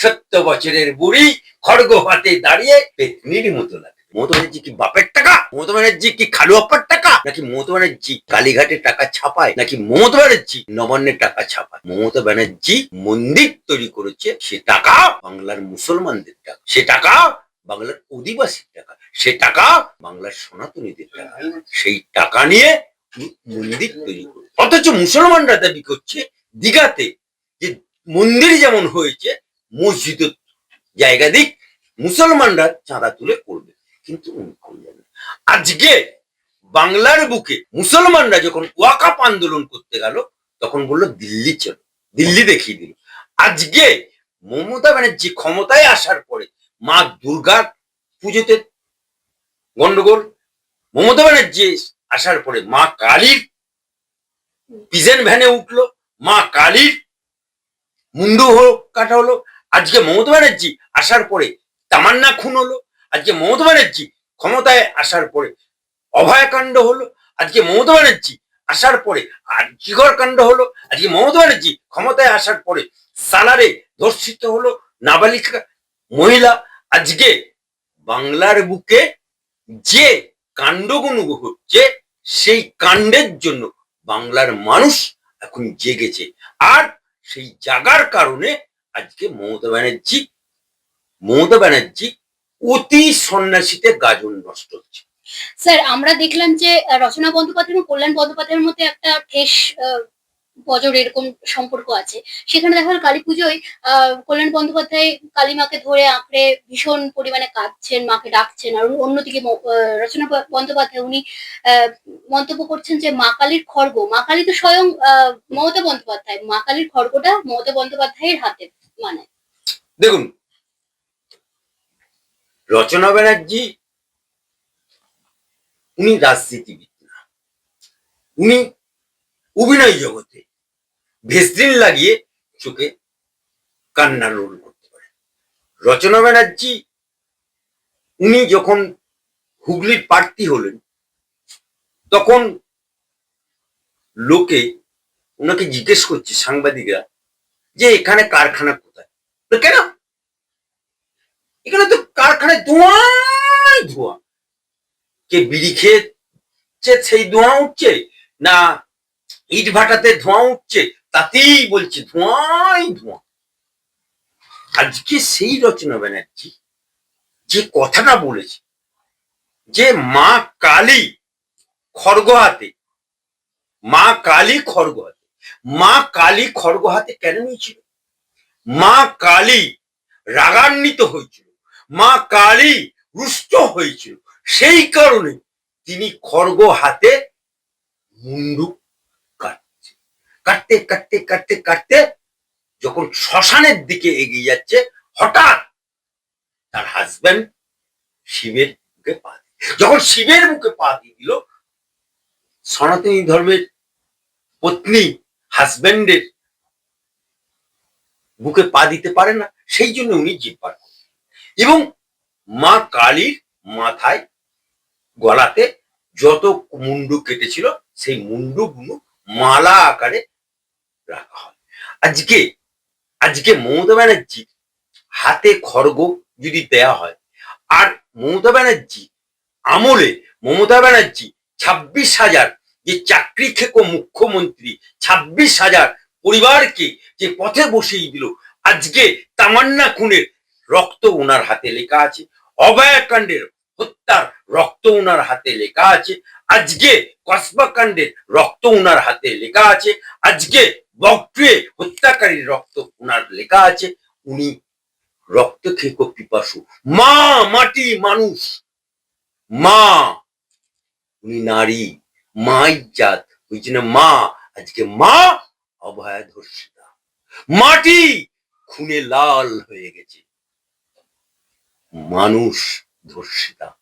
সত্তর বছরের বুড়ি খড়গ হাতে দাঁড়িয়ে পেতনির মতো লাগে। মমতা ব্যানার্জি কি বাপের টাকা? মমতা ব্যানার্জি কি খালু আপ্পার টাকা? নাকি মমতা ব্যানার্জি কালীঘাটের টাকা ছাপায়? নাকি মমতা ব্যানার্জি নবান্নের টাকা ছাপায়? মমতা ব্যানার্জি মন্দির তৈরি করেছে, সে টাকা বাংলার মুসলমানদের টাকা। সে টাকা বাংলার অধিবাসীর টাকা। সে টাকা বাংলার সনাতনীদের টাকা। সেই টাকা নিয়ে মন্দির তৈরি করে অথচ মুসলমানরা দাবি করছে, দিঘাতে যে মন্দির যেমন হয়েছে মসজিদ জায়গা দিক মুসলমানরা চাঁদা তুলে করবে। কিন্তু উনি করলেন আজকে বাংলার বুকে মুসলমানরা যখন ওয়াকাপ আন্দোলন করতে গেল, তখন বলল, দিল্লি চলো। দিল্লি দেখিয়ে দিল। আজকে মমতা ব্যানার্জি ক্ষমতায় আসার পরে মা দুর্গার পুজোতে গন্ডগোল, মমতা ব্যানার্জি আসার পরে মা কালীর পিজেন ভ্যানে উঠল, মা কালীর মুন্ডু কাটা হলো আজকে মমতা ব্যানার্জি আসার পরে তামান্না খুন হলো, আজকে মমতা ব্যানার্জি ক্ষমতায় আসার পরে অভয়াকাণ্ড হলো, আজকে মমতা ব্যানার্জি আসার পরে আর্যিকর কাণ্ড হলো, আজকে মমতা ব্যানার্জি ক্ষমতায় আসার পরে সালারে ধর্ষিত হলো নাবালিকা মহিলা। আজকে বাংলার বুকে যে কাণ্ডগুলো হচ্ছে, সেই কাণ্ডের জন্য বাংলার মানুষ এখন জেগেছে। আর সেই জাগার কারণে আজকে মমতা ব্যানার্জি মমতা ব্যানার্জি অতি সন্ন্যাসীতে গাজন নষ্ট হচ্ছে। স্যার, আমরা দেখলাম যে রচনা বন্দ্যোপাধ্যায় এবং কল্যাণ বন্দ্যোপাধ্যায়ের মধ্যে একটা ঠেস বজর এরকম সম্পর্ক আছে। সেখানে দেখা গেল কালী পুজোয় কল্যাণ বন্দ্যোপাধ্যায় কালী মাকে ধরে আঁকড়ে ভীষণ পরিমাণে কাঁদছেন, মাকে ডাকছেন, আর অন্যদিকে রচনা বন্দ্যোপাধ্যায় উনি মন্তব্য করছেন যে, মা কালীর খড়গ, মা কালী তো স্বয়ং মমতা বন্দ্যোপাধ্যায়, মা কালীর খড়গটা মমতা বন্দ্যোপাধ্যায়ের হাতে। মানে? দেখুন, রচনা ব্যানার্জি, উনি রাজনীতিবিদ না। উনি অভিনয় জগতে ভেসলিন লাগিয়ে চোখে কান্নার রোল করতে পারে রচনা ব্যানার্জি, উনি যখন হুগলির প্রার্থী হলেন, তখন লোকে ওনাকে জিজ্ঞেস করছে, সাংবাদিকরা যে এখানে কারখানা কোথায়? কেন? এখানে তো কারখানায় ধোঁয়াই ধোঁয়া। কে বিড়ি খেয়েছে সেই ধোঁয়া উঠছে, না ইট ভাটাতে ধোঁয়া উঠছে, তাতেই বলছে ধোঁয়াই ধোঁয়া। আজকে সেই রচনা ব্যানার্জি যে কথাটা বলেছে, যে মা কালী খড়গ হাতে মা কালী খড়গ হাতে মা কালী খড়গ হাতে কেন নিয়েছিল? মা কালী রাগান্বিত হয়েছিল। মা কালী রুষ্ট হয়েছিল। সেই কারণে তিনি খড়গ হাতে মুন্ডু কাটছে। কাটতে কাটতে কাটতে কাটতে যখন শ্মশানের দিকে এগিয়ে যাচ্ছে, হঠাৎ তার হাজব্যান্ড শিবের মুখে পা যখন শিবের মুখে পা দিয়ে দিল, সনাতনী ধর্মের পত্নী হাজব্যান্ডের বুকে পা দিতে পারে না, সেই জন্য উনি জিভ এবং মা কালীর মাথায়, গলাতে যত মুন্ডু কেটেছিল, সেই মুন্ডুগুলো মালা আকারে রাখা হয়। আজকে আজকে মমতা ব্যানার্জি হাতে খড়গ যদি দেয়া হয়, আর মমতা ব্যানার্জি আমলে মমতা ব্যানার্জি ছাব্বিশ হাজার যে চাকরি খেকো মুখ্যমন্ত্রী ছাব্বিশ হাজার পরিবারকে যে পথে বসিয়ে দিল, আজকে তামান্না খুনের রক্ত ওনার হাতে লেখা আছে অভয়াকাণ্ডের হত্যার রক্ত ওনার হাতে লেখা আছে, আজকে কসবা কাণ্ডের রক্ত ওনার হাতে লেখা আছে, আজকে বক্ট্রে হত্যাকারীর রক্ত ওনার লেখা আছে, উনি রক্ত খেকো পিপাসু, মা মাটি মানুষ, মা, উনি নারী। মাই জাত ওই জন্য মা, আজকে মা অভয়া ধর্ষিতা। মাটি খুনে লাল হয়ে গেছে। মানুষ ধর্ষিতা।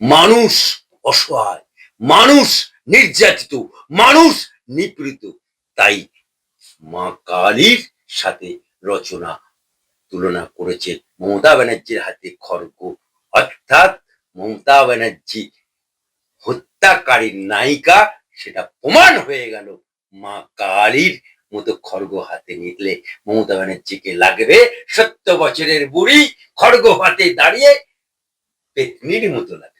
মানুষ অসহায়। মানুষ নির্যাতিত। মানুষ নিপীড়িত। তাই মা কালীর সাথে রচনা, তুলনা করেছে মমতা ব্যানার্জির হাতে খড়গ। অর্থাৎ মমতা ব্যানার্জি হত্যাকারীর নায়িকা, সেটা প্রমাণ হয়ে গেল। মা কালীর মতো খড়গ হাতে নিলে মমতা ব্যানার্জিকে লাগবে সত্য বছরের বুড়ি খড়গ হাতে দাঁড়িয়ে পেতনির মতো লাগবে।